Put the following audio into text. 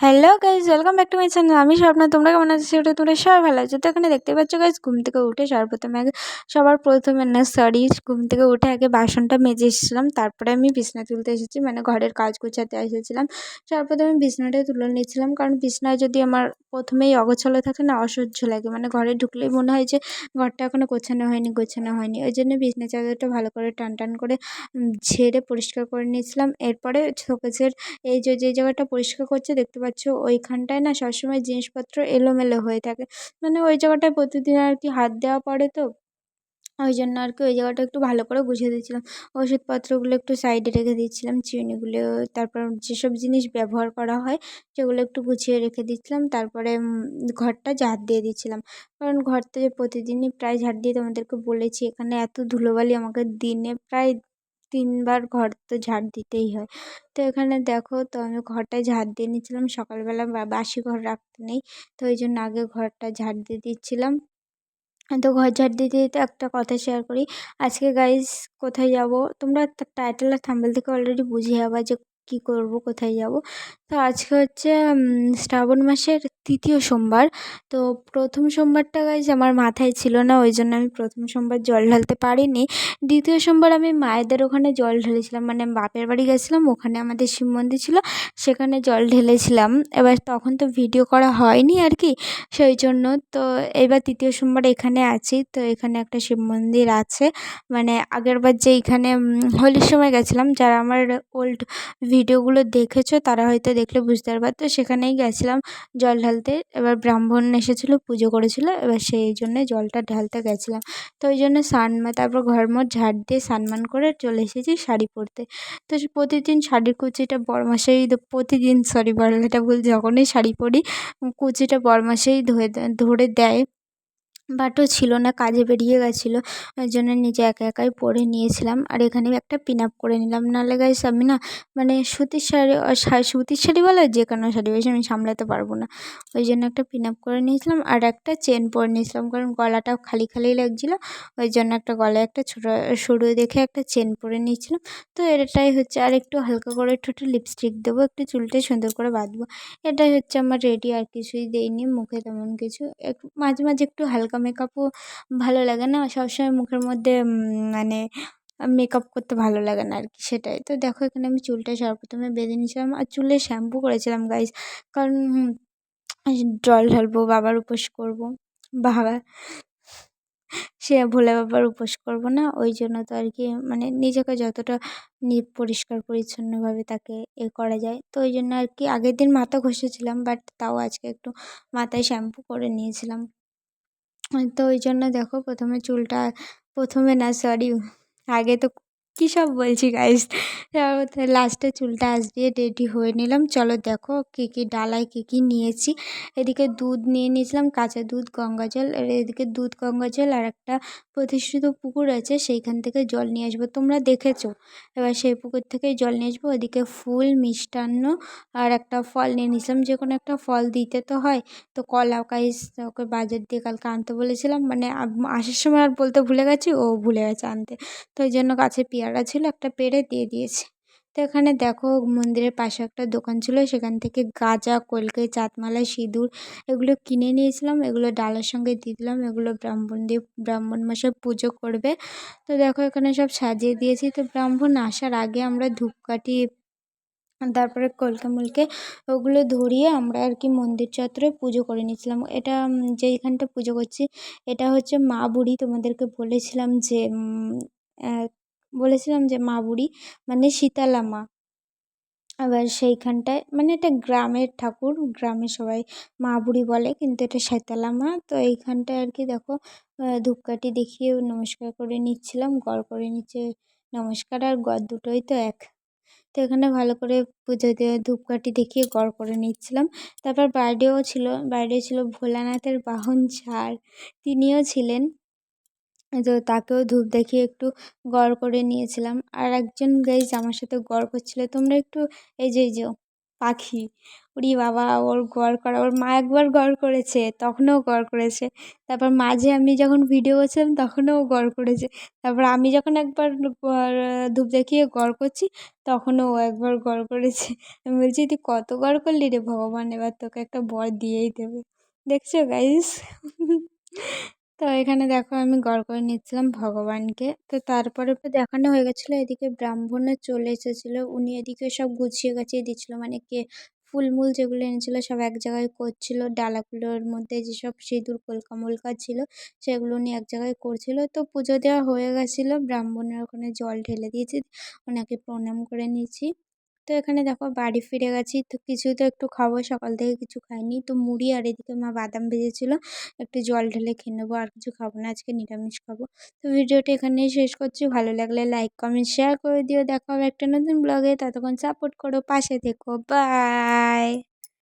Hello guys welcome back to my channel আমি স্বপ্না, তোমরা কেমন আছো? সেটা তোমরা সবাই ভালো আছো। তো এখানে দেখতে পাচ্ছ গাইজ ঘুম থেকে উঠে সবার প্রথমে সবার প্রথমে না সরি ঘুম থেকে উঠে আগে বাসনটা মেজে এসেছিলাম। তারপরে আমি বিছনা তুলতে এসেছি মানে ঘরের কাজ গোছাতে এসেছিলাম। সবার প্রথমে বিছনাটাই তুলে নিয়েছিলাম, কারণ বিছনায় যদি আমার প্রথমেই অগোছালো থাকে না, অসহ্য লাগে। মানে ঘরে ঢুকলেই মনে হয় যে ঘরটা এখনও গোছানো হয়নি গোছানো হয়নি। ওই জন্য বিছনা চাদরটা ভালো করে টান টান করে ঝেড়ে পরিষ্কার করে নিয়েছিলাম। এরপরে শোকেসের এই যে যে জায়গাটা পরিষ্কার করছে, দেখতে পাচ্ছ ওইখানটায় না সবসময় জিনিসপত্র এলোমেলো হয়ে থাকে। মানে ওই জায়গাটায় প্রতিদিন আর কি হাত দেওয়া পড়ে তো, ওই জন্য আর কি ওই জায়গাটা একটু ভালো করে গুছিয়ে দিয়েছিলাম। ওষুধপত্রগুলো একটু সাইডে রেখে দিয়েছিলাম চিনিগুলো তারপর যেসব জিনিস ব্যবহার করা হয় সেগুলো একটু গুছিয়ে রেখে দিচ্ছিলাম তারপরে ঘরটা ঝাড় দিয়ে দিচ্ছিলাম কারণ ঘরটা যে প্রতিদিনই প্রায় ঝাড় দিয়ে তোমাদেরকে বলেছি, এখানে এত ধুলোবালি আমাকে দিনে প্রায় তিনবার ঘর তো ঝাড় দিতেই হয়। তো এখানে দেখো, তো আমি ঘরটা ঝাড় দিয়ে নিয়েছিলাম। সকালবেলা বা, বাসি ঘর রাখতে নেই। তো ওই জন্য আগে ঘরটা ঝাড় দিয়ে দিচ্ছিলাম। তো ঘর ঝাড় দিতে দিতে একটা কথা শেয়ার করি। আজকে গাইজ কোথায় যাব? তোমরা টাইটেল আর থাম্বেল থেকে অলরেডি বুঝে যাবা যে কী করব, কোথায় যাব? তো আজকে হচ্ছে শ্রাবণ মাসের তৃতীয় সোমবার। তো প্রথম সোমবারটা গাইজ আমার মাথায় ছিল না, ওই জন্য আমি প্রথম সোমবার জল ঢালতে পারিনি। দ্বিতীয় সোমবার আমি মায়েদের ওখানে জল ঢেলেছিলাম মানে বাপের বাড়ি গেছিলাম, ওখানে আমাদের শিব মন্দির ছিল, সেখানে জল ঢেলেছিলাম। এবার তখন তো ভিডিও করা হয়নি আর কি, সেই জন্য তো এবার তৃতীয় সোমবার এখানে আছি। তো এখানে একটা শিব মন্দির আছে মানে আগেরবার যে এখানে হোলির সময় গেছিলাম, যারা আমার ওল্ড ভিডিওগুলো দেখেছ, তারা হয়তো দেখলে বুঝতে পারবে। তো সেখানেই গেছিলাম জল ঢালতে। এবার ব্রাহ্মণ এসেছিল, পুজো করেছিল। এবার সেই জন্যে জলটা ঢালতে গেছিলাম। তো ওই জন্য স্নান, তারপর ঘরমর ঝাড় দিয়ে স্নান করে চলে এসেছি শাড়ি পরতে। তো প্রতিদিন শাড়ির কুচিটা বড়মাসেই প্রতিদিন সরি বাংলাটা ভুল, যখনই শাড়ি পরি, কুচিটা বড়মাসেই ধরে ধরে দেয়। বাটও ছিল না, কাজে বেরিয়ে গেছিল। ওই জন্য নিজে একা একাই পরে নিয়েছিলাম। আর এখানে একটা পিন আপ করে নিলাম। নাহলে গাইস আমি না মানে সুতির শাড়ি সুতির শাড়ি বলো যে কোনো শাড়ি বেশি আমি সামলাতে পারব না। ওই জন্য একটা পিন আপ করে নিয়েছিলাম। আর একটা চেন পরে নিয়েছিলাম। কারণ গলাটাও খালি খালি লাগছিল। ওই জন্য একটা গলায় একটা ছোটো, সরু দেখে একটা চেন পরে নিয়েছিলাম। তো এটাই হচ্ছে, আর একটু হালকা করে একটু একটু লিপস্টিক দেবো। একটু চুলটা সুন্দর করে বাঁধবো। এটাই হচ্ছে আমার রেডি আর কিছুই দেইনি। মুখে তেমন কিছু মাঝে মাঝে একটু হালকা মেকআপও ভালো লাগে না। সবসময় মুখের মধ্যে মানে মেকআপ করতে ভালো লাগে না আর কি সেটাই। তো দেখো, এখানে আমি চুলটা সর্বপ্রথমে বেঁধে নিয়েছিলাম আর চুলে শ্যাম্পু করেছিলাম গাইজ কারণ জল ঢালবো, বাবার উপোস করব, বাবা, সে ভোলে বাবার উপোস করব না। ওই জন্য তো আর কি মানে নিজেকে যতটা পরিষ্কার, পরিচ্ছন্নভাবে তাকে এ করা যায়। তো ওই জন্য আর কি, আগের দিন মাথা ঘষেছিলাম বাট তাও আজকে একটু মাথায় শ্যাম্পু করে নিয়েছিলাম। তো ওই জন্য দেখো প্রথমে চুলটা প্রথমে না সরি আগে তো কী সব বলছি গাইস লাস্টে চুলটা আঁচ দিয়ে রেডি হয়ে নিলাম। চলো দেখো কী কী ডালায় কী কী নিয়েছি। এদিকে দুধ নিয়ে নিয়েছিলাম, কাঁচা দুধ, গঙ্গা জল এদিকে দুধ, গঙ্গা জল, আর একটা প্রতিষ্ঠিত পুকুর আছে, সেইখান থেকে জল নিয়ে আসব। তোমরা দেখেছ? এবার সেই পুকুর থেকেই জল নিয়ে আসব। ওদিকে ফুল, মিষ্টান্ন, আর একটা ফল নিয়ে নিয়েছিলাম। যে কোনো একটা ফল দিতে তো হয়। তো কলা গাইস ওকে বাজার দিয়ে কালকে আনতে বলেছিলাম। মানে আসার সময় আর বলতে ভুলে গেছি, ও ভুলে গেছে আনতে। তো ওই জন্য গাছে পেয়ারা ছিল একটা পেড়ে দিয়ে দিয়েছে। তো এখানে দেখো মন্দিরের পাশে একটা দোকান ছিল, সেখান থেকে গাজা, কলকে, চাঁদমালা, সিঁদুর এগুলো কিনে নিয়েছিলাম। এগুলো ডালের সঙ্গে দিয়ে দিলাম। এগুলো ব্রাহ্মণ দিয়ে ব্রাহ্মণ মশাই পুজো করবে। তো দেখো এখানে সব সাজিয়ে দিয়েছি। তো ব্রাহ্মণ আসার আগে আমরা ধূপকাঠি, তারপরে কলকে মলকে ওগুলো ধরিয়ে আমরা আর কি মন্দির চত্বরে পুজো করে নিয়েছিলাম। এটা যেইখানটা পুজো করছি, এটা হচ্ছে মা বুড়ি তোমাদেরকে বলেছিলাম যে বলেছিলাম যে মা বুড়ি মানে শীতলা মা। আবার সেইখানটায় মানে এটা গ্রামের ঠাকুর, গ্রামে সবাই মা বুড়ি বলে, কিন্তু এটা শীতলা মা। তো এইখানটায় আর কি দেখো ধূপকাঠি দেখিয়ে নমস্কার করে নিচ্ছিলাম, গড় করে নিচ্ছে, নমস্কার আর গড় দুটোই তো এক। তো এখানে ভালো করে পুজো দিয়ে ধূপকাঠি দেখিয়ে গড় করে নিচ্ছিলাম। তারপর বাইরেও ছিল, বাইরে ছিল ভোলানাথের বাহন ঝাড় তিনিও ছিলেন। তো তাকেও ধূপ দেখিয়ে একটু গড় করে নিয়েছিলাম। আর একজন গাইজ আমার সাথে গড় করছিল। তোমরা একটু এই যে এই যে, পাখি ওরে বাবা, ওর গড় করা, ওর মা একবার গড় করেছে, তখনও গড় করেছে। তারপর মাঝে আমি যখন ভিডিও করছিলাম, তখনও গড় করেছে। তারপর আমি যখন একবার ধূপ দেখিয়ে গড় করছি, তখনও ও একবার গড় করেছে। আমি বলছি, তুই কত গড় করলি রে ভগবান? এবার তোকে একটা বর দিয়েই দেবে। দেখছ গাইস তো এখানে দেখো আমি গড় করে নিচ্ছিলাম ভগবানকে। তো তারপরে দেখানো হয়ে গেছিল, এদিকে ব্রাহ্মণে চলে এসেছিল। উনি এদিকে সব গুছিয়ে গাছিয়ে দিচ্ছিল মানে কে ফুলমুল যেগুলো এনেছিলো সব এক জায়গায় করছিল। ডালাগুলোর মধ্যে যেসব সিঁদুর কলকা মলকা ছিল সেগুলো উনি এক জায়গায় করছিল। তো পুজো দেওয়া হয়ে গেছিল, ব্রাহ্মণের ওখানে জল ঢেলে দিয়েছি, ওনাকে প্রণাম করে নিয়েছি তো এখানে দেখো বাড়ি ফিরে গেছি। তো কিছু তো একটু খাব, সকাল থেকে কিছু খাইনি। তো মুড়ি আর এদিকে মা বাদাম ভেজেছিল। একটু জল ঢেলে খেয়ে নেব, আর কিছু খাব না, আজকে নিরামিষ খাব। তো ভিডিওটা এখানেই শেষ করছি। ভালো লাগলে লাইক কমেন্ট শেয়ার করে দিও। দেখা হবে একটা নতুন ব্লগে ততক্ষণ সাপোর্ট করো, পাশে থেকো। বাই